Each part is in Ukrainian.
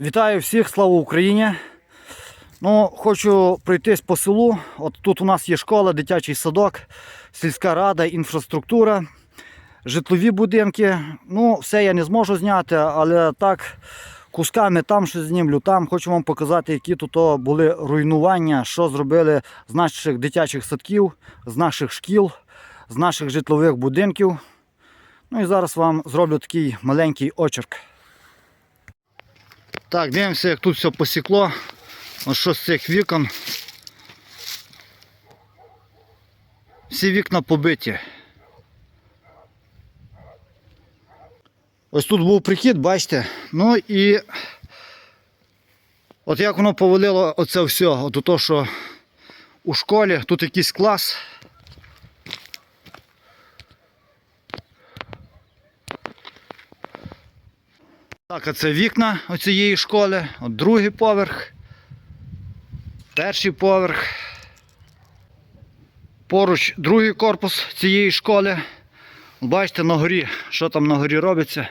Вітаю всіх, слава Україні! Ну, хочу пройтись по селу. От тут у нас є школа, дитячий садок, сільська рада, інфраструктура, житлові будинки. Ну, все я не зможу зняти, але так кусками там щось знімлю, там хочу вам показати, які тут були руйнування, що зробили з наших дитячих садків, з наших шкіл, з наших житлових будинків. Ну і зараз вам зроблю такий маленький очерк. Так, дивимося, як тут все посікло. Ось що з цих вікон. Всі вікна побиті. Ось тут був прихід, бачите. Ну і от як воно повалило оце все. От то, що у школі тут якийсь клас. Так, а це вікна оцієї школи. От другий поверх. Перший поверх. Поруч другий корпус цієї школи. Бачите на горі, що там на горі робиться.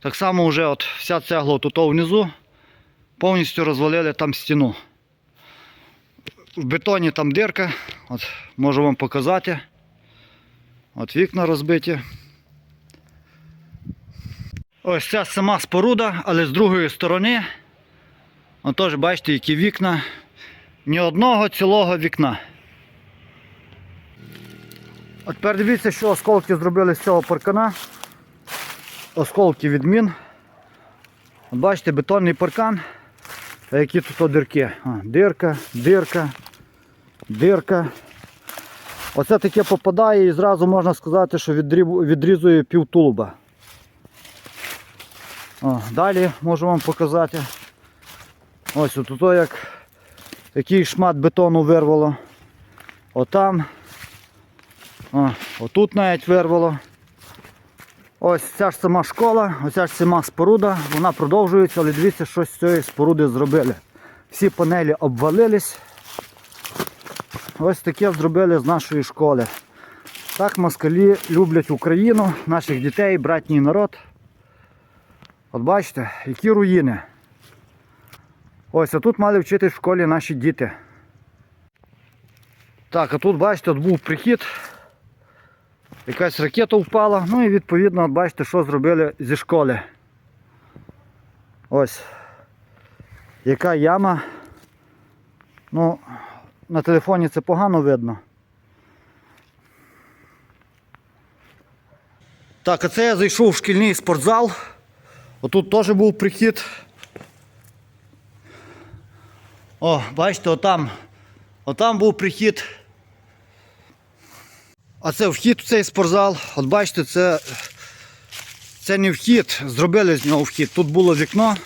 Так само вже от вся цегла тут внизу повністю розвалили там стіну. В бетоні там дирка, от можу вам показати. От вікна розбиті. Ось ця сама споруда, але з другої сторони. Отож, бачите, які вікна. Ні одного цілого вікна. А тепер дивіться, що осколки зробили з цього паркана. Осколки від мін. От бачите, бетонний паркан. А які тут о дирки. А, дирка, дирка, дирка. Оце таке попадає і зразу можна сказати, що відрізує пів тулуба. О, далі можу вам показати. Ось то як який шмат бетону вирвало. Отам. О, отут навіть вирвало. Ось ця ж сама школа, оця ж сама споруда, вона продовжується, але дивіться, що з цієї споруди зробили. Всі панелі обвалились. Ось таке зробили з нашої школи. Так москалі люблять Україну, наших дітей, братній народ. От бачите, які руїни. Ось, а тут мали вчити в школі наші діти. Так, а тут, бачите, от був прихід. Якась ракета впала, ну і відповідно, от бачите, що зробили зі школи. Ось. Яка яма. Ну, на телефоні це погано видно. Так, а це я зайшов в шкільний спортзал. Отут теж був прихід. О, бачите, отам. Отам був прихід. А це вхід в цей спортзал. От бачите, це, це не вхід, зробили з нього вхід. Тут було вікно.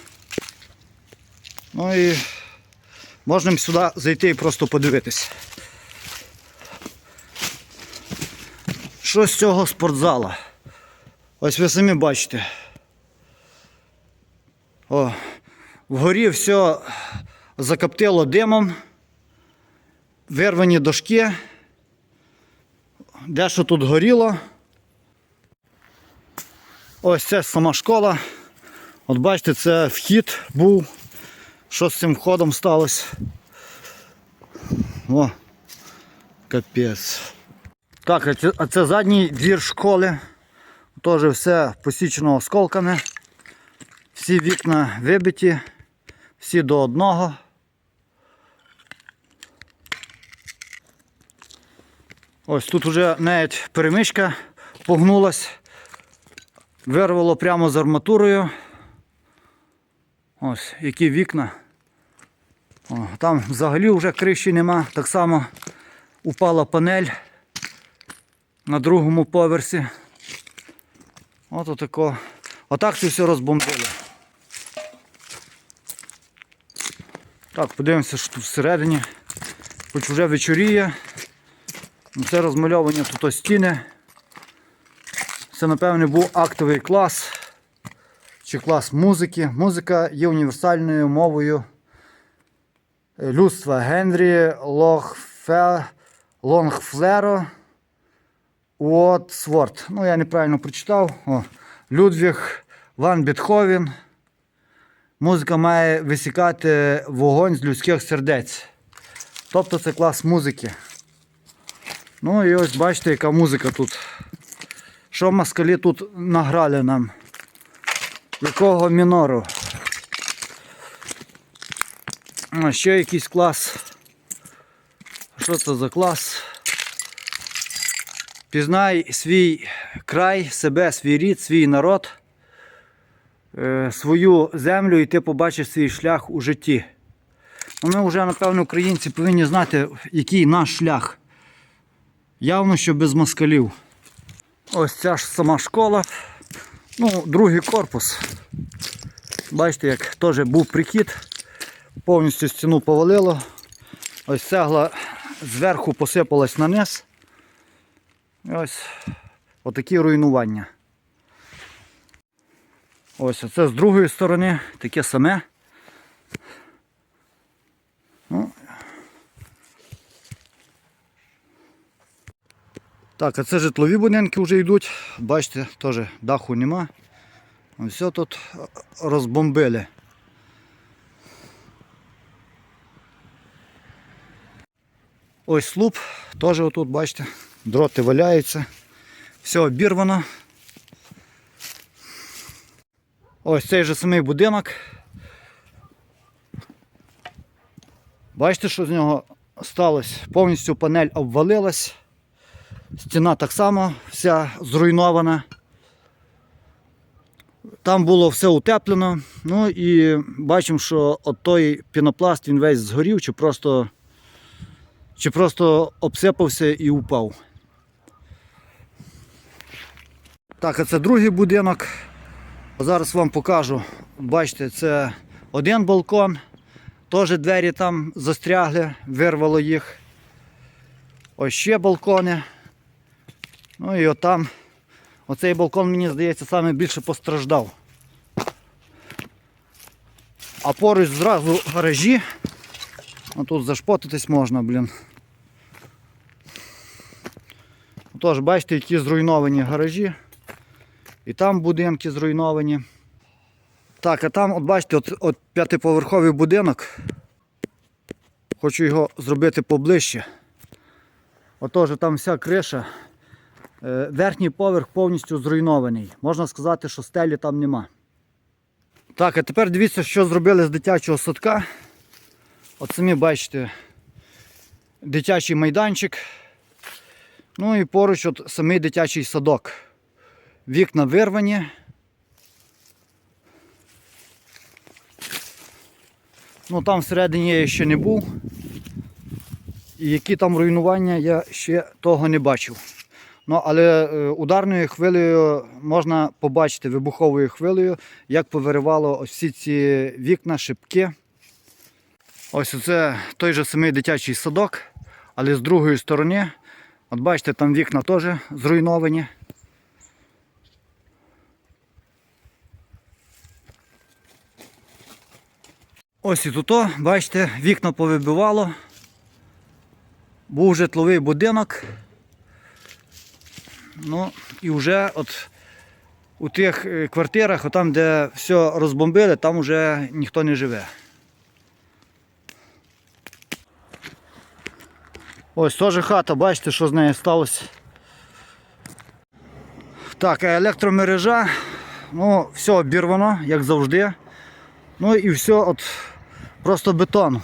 Ну і можна сюди зайти і просто подивитись. Що з цього спортзала? Ось ви самі бачите. О, вгорі все закоптило димом, вирвані дошки, дещо тут горіло. Ось це сама школа. От бачите, це вхід був. Що з цим входом сталося? О, капець. Так, а це, а це задній двір школи. Теж все посічено осколками. Всі вікна вибиті, всі до одного. Ось тут вже навіть перемичка погнулась, вирвало прямо з арматурою. Ось які вікна. О, там взагалі вже криші нема. Так само упала панель на другому поверсі. От отако. Отак це все розбомбили. Так, подивимося, що тут всередині. Хоч вже вечоріє. Ну, Це розмальовані тут ось стіни. Це, напевне, був актовий клас чи клас музики. Музика є універсальною мовою е, людства Генрі Лохфе... Лонгфлеро Уотсворт. Ну, я неправильно прочитав. О. Людвіг Ван Бетховен. Музика має висікати вогонь з людських сердець. Тобто це клас музики. Ну і ось бачите, яка музика тут. Що москалі тут награли нам? Якого мінору? А ще якийсь клас. Що це за клас? Пізнай свій край, себе, свій рід, свій народ, свою землю, і ти побачиш свій шлях у житті. Ну, Ми вже, напевно, українці повинні знати, який наш шлях. Явно, що без москалів. Ось ця ж сама школа. Ну, другий корпус. Бачите, як теж був прихід, повністю стіну повалило. Ось цегла зверху посипалась на низ. Ось отакі руйнування. Ось це з другої сторони таке саме. Ну. Так, а це житлові будинки вже йдуть. Бачите, теж даху нема. Все тут розбомбили. Ось слуп, теж отут, бачите, дроти валяються. Все обірвано. Ось цей же самий будинок. Бачите, що з нього сталося? Повністю панель обвалилась. Стіна так само вся зруйнована. Там було все утеплено. Ну і бачимо, що от той пінопласт він весь згорів, чи просто, чи просто обсипався і упав. Так, а це другий будинок. Зараз вам покажу. Бачите, це один балкон. Теж двері там застрягли, вирвало їх. Ось ще балкони. Ну і отам. Оцей балкон, мені здається, саме більше постраждав. А поруч зразу гаражі. А тут зашпотитись можна, блін. Тож, бачите, які зруйновані гаражі. І там будинки зруйновані. Так, а там, от бачите, от, от п'ятиповерховий будинок. Хочу його зробити поближче. Отож, там вся криша. Е, Верхній поверх повністю зруйнований. Можна сказати, що стелі там нема. Так, а тепер дивіться, що зробили з дитячого садка. От самі бачите, дитячий майданчик. Ну і поруч от самий дитячий садок. Вікна вирвані. Ну там всередині я ще не був. І які там руйнування я ще того не бачив. Ну, але е, ударною хвилею можна побачити вибуховою хвилею, як повиривало ось всі ці вікна, шибки. Ось це той же самий дитячий садок, але з другої сторони. От бачите, там вікна теж зруйновані. Ось і тут, бачите, вікна повибивало. Був житловий будинок. Ну і вже от у тих е, квартирах, там, де все розбомбили, там вже ніхто не живе. Ось теж хата, бачите, що з нею сталося. Так, електромережа, ну, все обірвано, як завжди. Ну і все от просто бетон.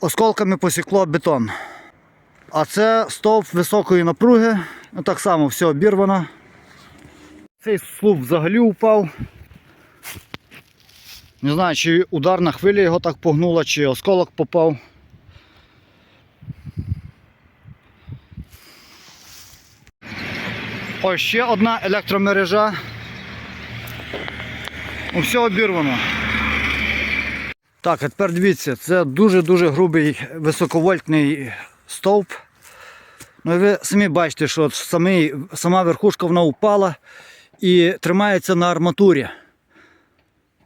Осколками посікло бетон. А це стовп високої напруги. Ну, так само все обірвано. Цей слуп взагалі упав. Не знаю, чи ударна хвиля його так погнула, чи осколок попав. Ось ще одна електромережа. Ну, Все обірвано. Так, а тепер дивіться, це дуже-дуже грубий високовольтний стовп. Ну і ви самі бачите, що самий, сама верхушка вона упала і тримається на арматурі.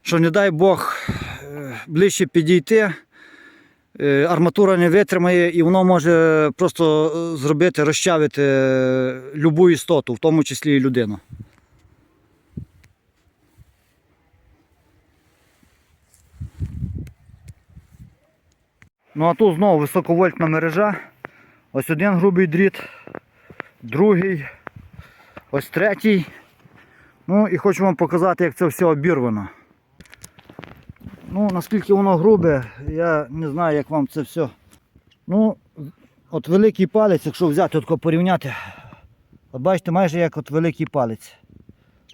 Що, не дай Бог, е, ближче підійти, е, арматура не витримає і воно може просто е, зробити, розчавити любу істоту, в тому числі і людину. Ну а тут знову високовольтна мережа. Ось один грубий дріт, другий, ось третій. Ну і хочу вам показати, як це все обірвано. Ну, наскільки воно грубе, я не знаю, як вам це все. Ну, от великий палець, якщо взяти, от порівняти. От бачите, майже як от великий палець.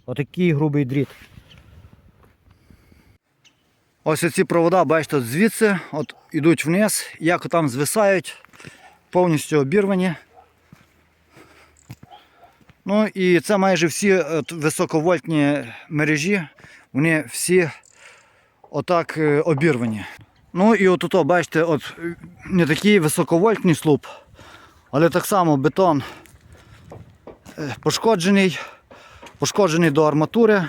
Отакий грубий дріт. Ось ці провода, бачите, звідси от ідуть вниз, як там звисають, повністю обірвані. Ну і це майже всі от, високовольтні мережі, вони всі отак е, обірвані. Ну і от тут, бачите, от е, не такий високовольтний слуп, але так само бетон е, пошкоджений, пошкоджений до арматури.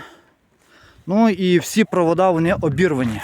Ну і всі провода вони обірвані.